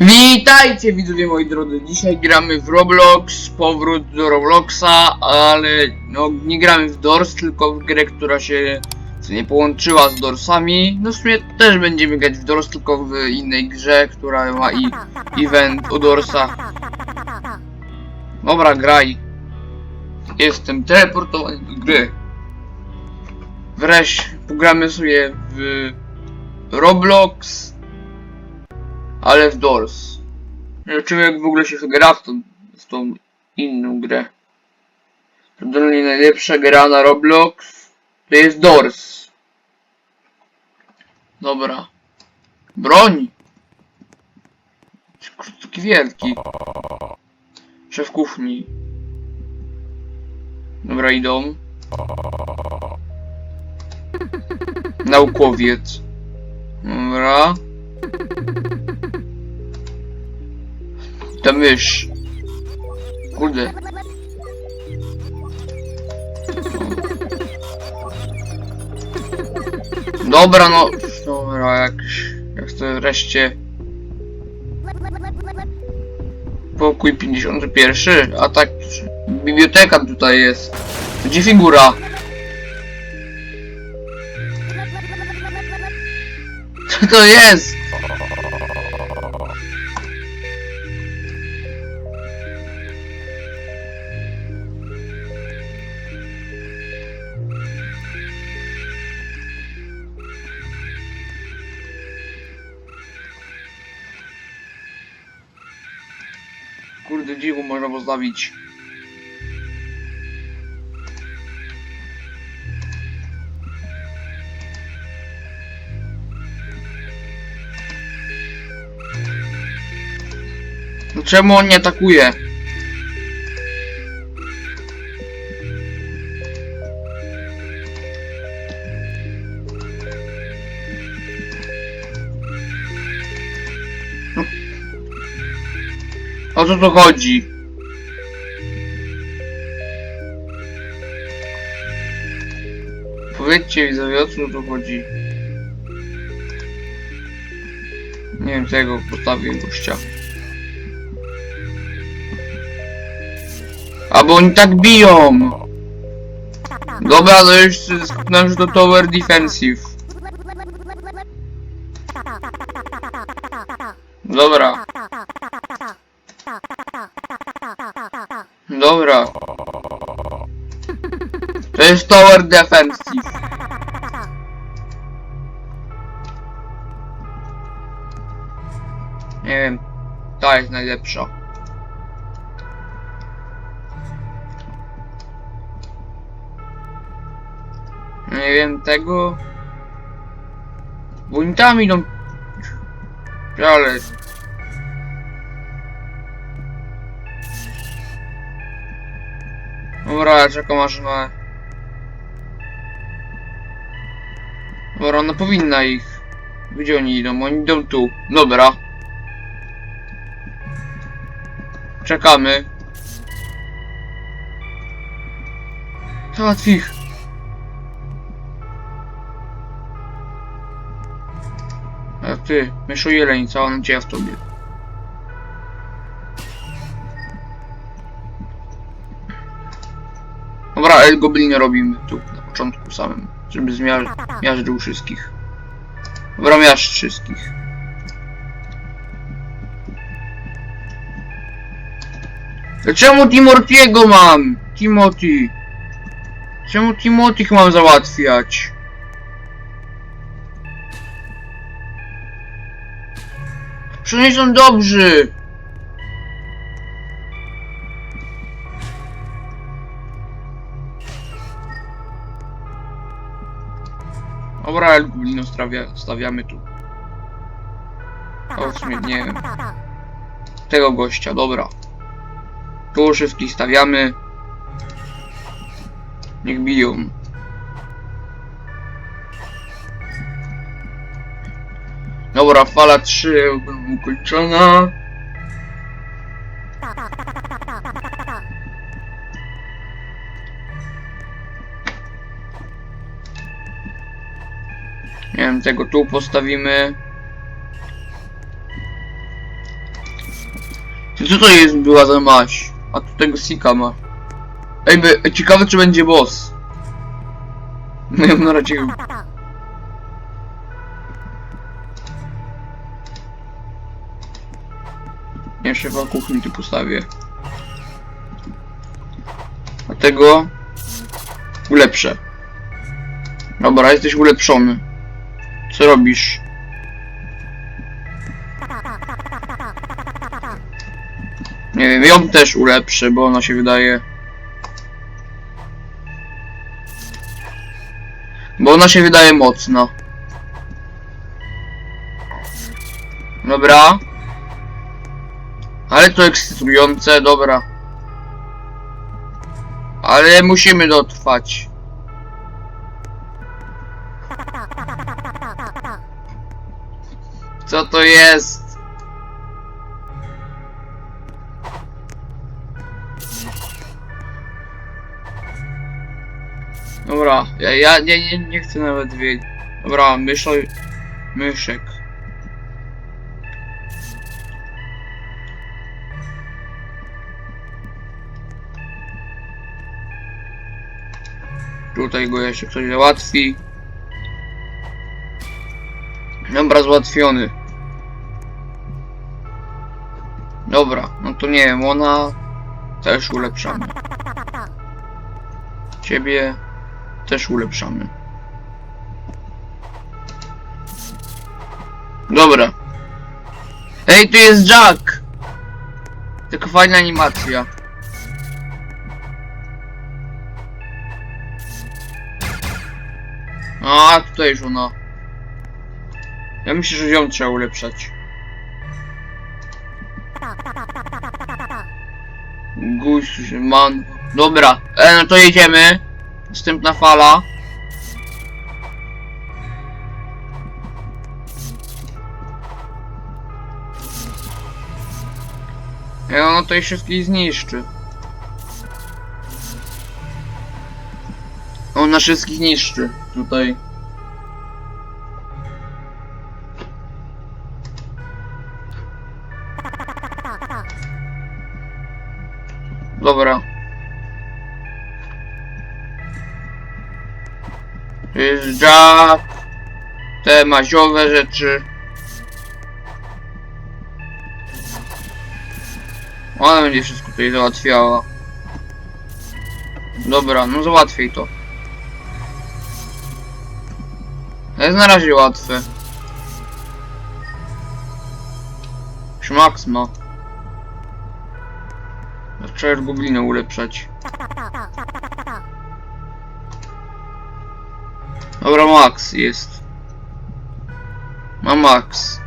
Witajcie widzowie moi drodzy, dzisiaj gramy w Roblox, powrót do Robloxa, ale no nie gramy w Doors, tylko w grę, która się nie połączyła z Doorsami. No w sumie też będziemy grać w Doors, tylko w innej grze, która ma i event o Doorsach. Dobra, graj. Jestem teleportowany do gry. Wreszcie pogramy sobie w Roblox ale w Doors. Zobaczymy jak w ogóle się gra w tą, w tą inną grę. Prawdopodobnie najlepsza gra na Roblox to jest Doors. Dobra. Broń! Taki wielki. Szef kuchni. Dobra, idą. Naukowiec. Dobra. Ta mysz. Kurde. Dobra, no. Dobra, jak, jak to wreszcie. Pokój 51, a tak biblioteka tutaj jest. Gdzie figura? Co to jest? Postawić. No czemu on nie atakuje? O co tu chodzi? Powiedzcie widzowie, o co tu chodzi? Nie wiem, tego postawię gościa. A bo oni tak biją! Dobra, to już już do Tower Defensive. Dobra. Dobra. To jest Tower Defensive. Najlepsza. Nie wiem tego. Bo oni tam idą. Ale. Dobra, czekam aż na... Dobra, ona powinna ich. Gdzie oni idą? Oni idą tu. Dobra. Czekamy. Załatw ich. A ty, myszu jeleń, cała nadzieja w tobie. Dobra, El Goblina robimy tu na początku samym, żeby zmiaż miażdżył wszystkich. Dobra, miażdż wszystkich. Czemu Timothy'ego mam? Timothy. Czemu Timothy mam załatwiać? Przecież są dobrzy. Dobra, El Goblino stawia, stawiamy tu. O, nie wiem. Tego gościa, dobra. Tu wszystkich stawiamy. Niech biją. Dobra, fala 3 ukończona. Nie wiem, tego tu postawimy. Co to jest była za maś? A tu tego sika ma. Ej, by, ciekawe czy będzie boss. No ja na razie... Jeszcze chyba kuchni tu postawię. A tego ulepszę. Dobra, jesteś ulepszony. Co robisz? Nie wiem, ją też ulepszę, bo ona się wydaje. Bo ona się wydaje mocna. Dobra. Ale to ekscytujące, dobra. Ale musimy dotrwać. Co to jest? Dobra, ja, ja nie, nie, nie chcę nawet wiedzieć. Dobra, myszo... Myszek. Tutaj go jeszcze ktoś załatwi. Dobra, załatwiony. Dobra, no to nie wiem, ona też ulepszamy. Ciebie też ulepszamy. Dobra. Ej, tu jest Jack! Taka fajna animacja. A, tutaj już ona. Ja myślę, że ją trzeba ulepszać. Guś, man. Dobra, e, no to jedziemy. Następna fala. I ono jeszcze wszystkich zniszczy. Ona wszystkich niszczy. Tutaj. Dobra. Jack. Te maziowe rzeczy. Ona będzie wszystko tutaj załatwiała. Dobra, no załatwiej to. To jest na razie łatwe. Już Max ma. Trzeba goblinę ulepszać. Dobra, Max jest. Ma Max.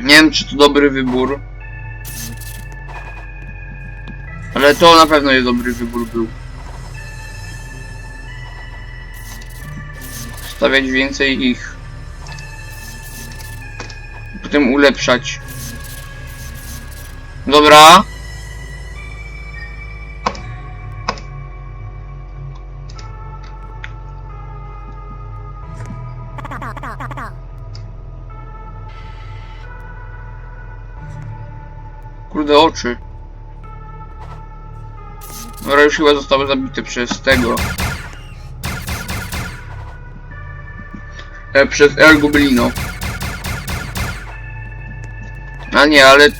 Nie wiem, czy to dobry wybór. Ale to na pewno jest dobry wybór był. Stawiać więcej ich. Potem ulepszać. Dobra. Kurde oczy. Już chyba zostały zabite przez tego. E, przez El Goblino. A nie, ale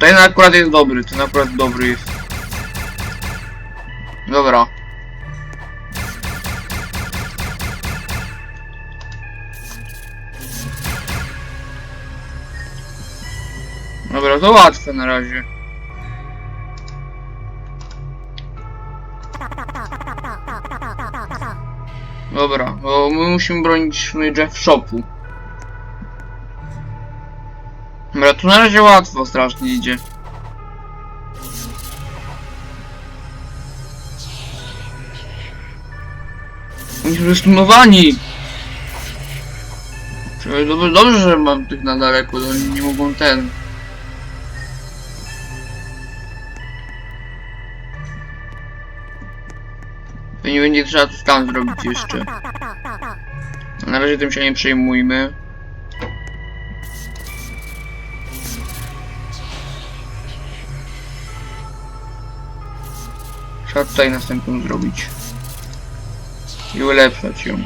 ten akurat jest dobry, ten akurat dobry jest. To łatwe na razie. Dobra, bo my musimy bronić Jeff Shopu. Dobra, tu na razie łatwo strasznie idzie. Oni są Dobrze, dobrze, że mam tych na daleko, oni nie mogą ten. Nie będzie trzeba to tam zrobić jeszcze. Na razie tym się nie przejmujmy. Trzeba tutaj następną zrobić. I ulepszać ją.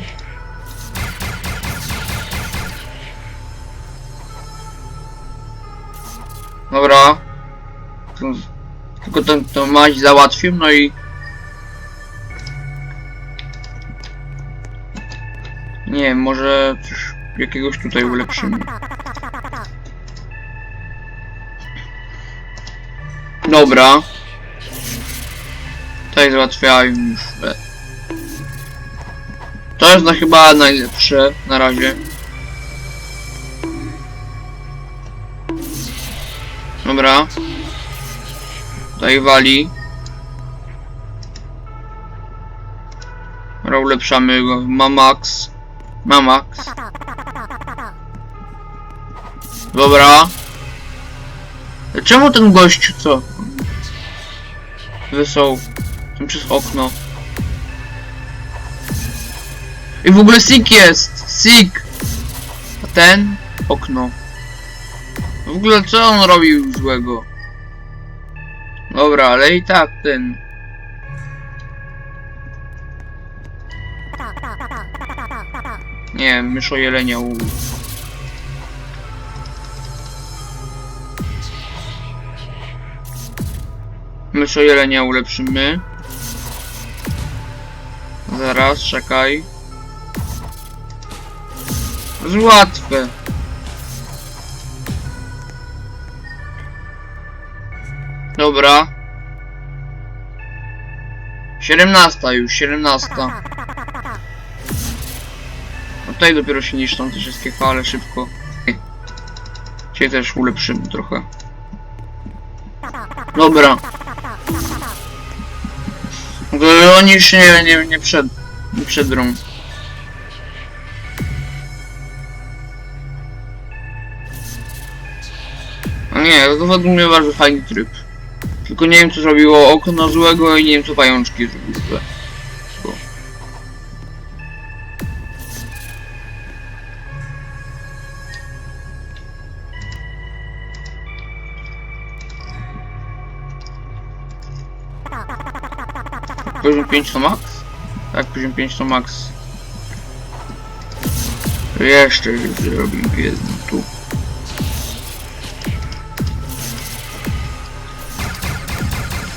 Dobra. Tylko ten, tą maść załatwił, no i Nie wiem, może coś jakiegoś tutaj ulepszymy. Dobra. Tutaj załatwiają już. e. To jest na chyba najlepsze na razie. Dobra. Tutaj wali. Dobra, ulepszamy go. Ma max. Ma max. Dobra. Czemu ten gościu co? Wysłał tam przez okno. I w ogóle Sik jest! Sik! A ten? Okno. W ogóle co on robił złego? Dobra, ale i tak ten. Nie myszo jelenia u... Myszo jelenia ulepszymy. Zaraz, czekaj. Jest łatwe. Dobra. 17 już, 17. No tutaj dopiero się niszczą te wszystkie fale szybko. Cię też ulepszymy trochę. Dobra. Oni już nie, nie, nie przed, nie przedrą. A nie, to według mnie bardzo fajny tryb. Tylko nie wiem co zrobiło okno złego i nie wiem co pajączki zrobiły Poziom 5 to max? Tak, poziom 5 to max. Jeszcze zrobimy jedno tu.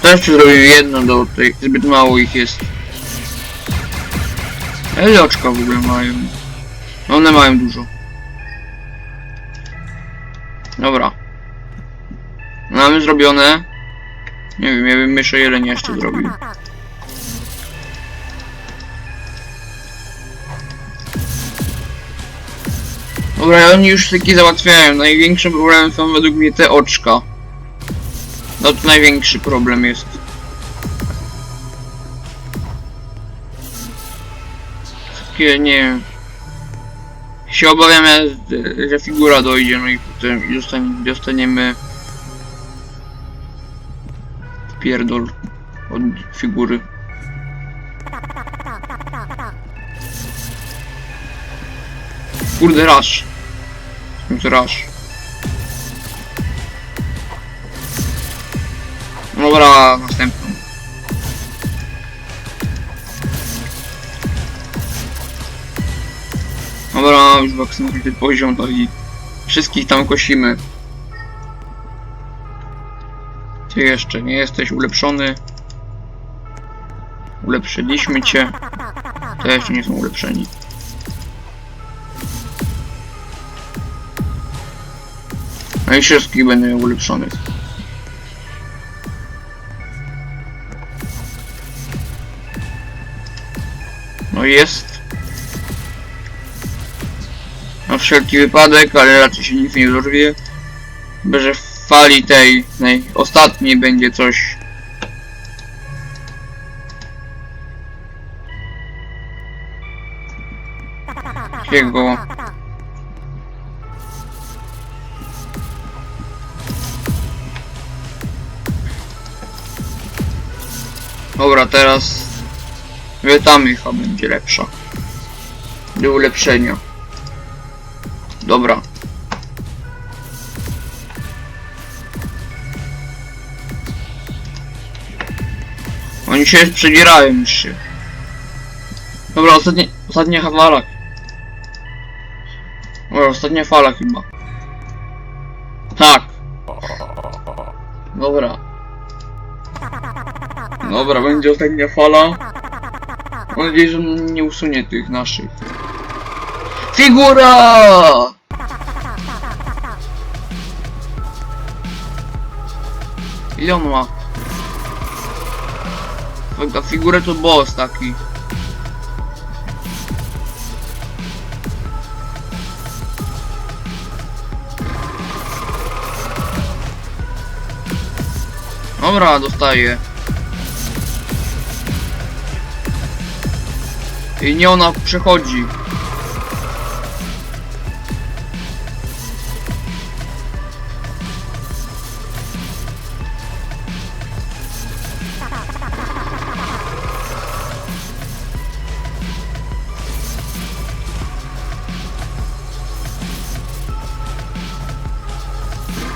Jeszcze zrobię jedno do tej, zbyt mało ich jest. Ile oczka w ogóle mają? No One mają dużo. Dobra. Mamy zrobione. Nie wiem, ja bym myszę jeleń jeszcze zrobił. Dobra, oni już takie załatwiają. Największym problemem są według mnie te oczka. No to największy problem jest. Takie, nie wiem. Się obawiam, że- figura dojdzie, no i potem dostanie, dostaniemy pierdol od figury. Kurde, rasz. Rasz. Dobra, następną. Dobra, już maksymalny poziom, to i wszystkich tam kosimy. Ty jeszcze nie jesteś ulepszony. Ulepszyliśmy cię. To jeszcze nie są ulepszeni. No i wszystkich będę ulepszonych. No jest. Na wszelki wypadek, ale raczej się nic nie dorwie. Chyba, że w fali tej, tej ostatniej będzie coś. Takiego. Dobra, teraz Wietamy chyba będzie lepsza. Do ulepszenia. Dobra. Oni Oni się przedzierają już się. Dobra, ostatnie, ostatnia fala. Dobra, ostatnia fala chyba. Tak. Dobra. Dobra, będzie ostatnia fala. Mam nadzieję, że nie usunie tych naszych. Figura! Ile on ma? A figurę to boss taki. Dobra, dostaję. I nie ona przechodzi.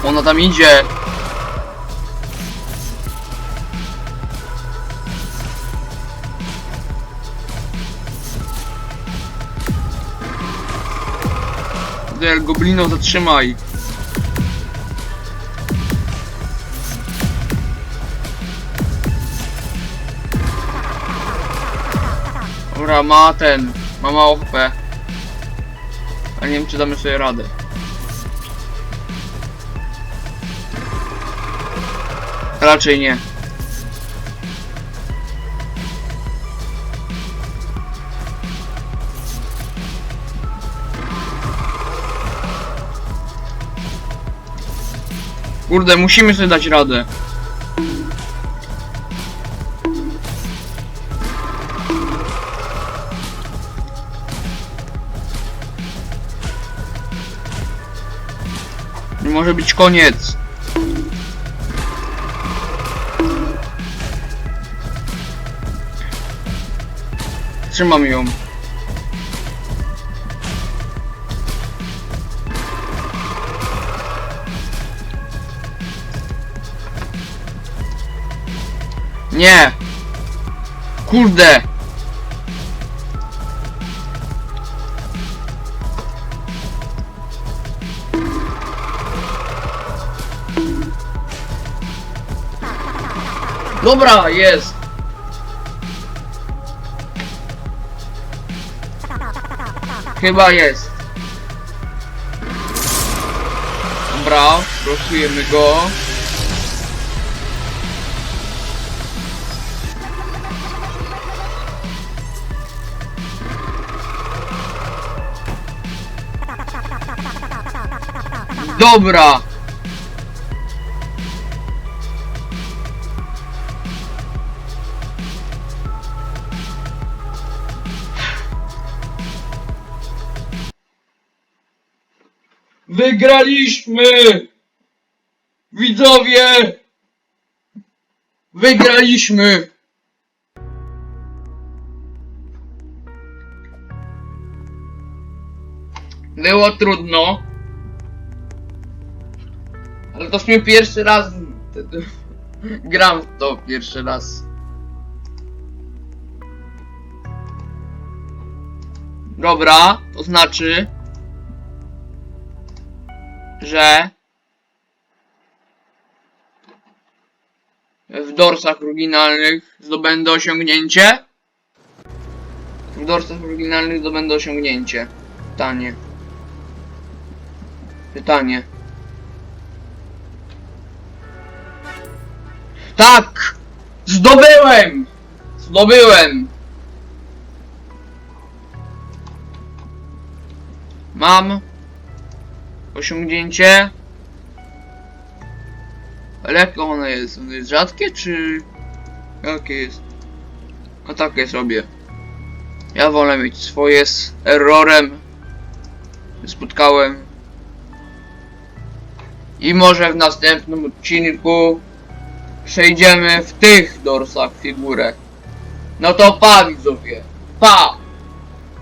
Ona tam idzie. Goblino zatrzymaj. Dobra, ma ten. Ma mało HP. A nie wiem czy damy sobie radę. Raczej nie. Kurde, musimy sobie dać radę. Nie może być koniec. Trzymam ją. Nie! Kurde! Dobra, jest! Chyba jest. Dobra, prosujemy go. Dobra! Wygraliśmy! Widzowie! Wygraliśmy! Było trudno. To w sumie pierwszy raz gram w to pierwszy raz. Dobra, to znaczy, że w dorsach oryginalnych zdobędę osiągnięcie. W dorsach oryginalnych zdobędę osiągnięcie. Pytanie. Pytanie. Tak! Zdobyłem! Zdobyłem! Mam osiągnięcie. Ale jakie ono jest? Ono jest rzadkie, czy... Jakie jest? No takie sobie. Ja wolę mieć swoje z errorem. Spotkałem. I może w następnym odcinku przejdziemy w tych dorsach figurę. No to pa widzowie. Pa!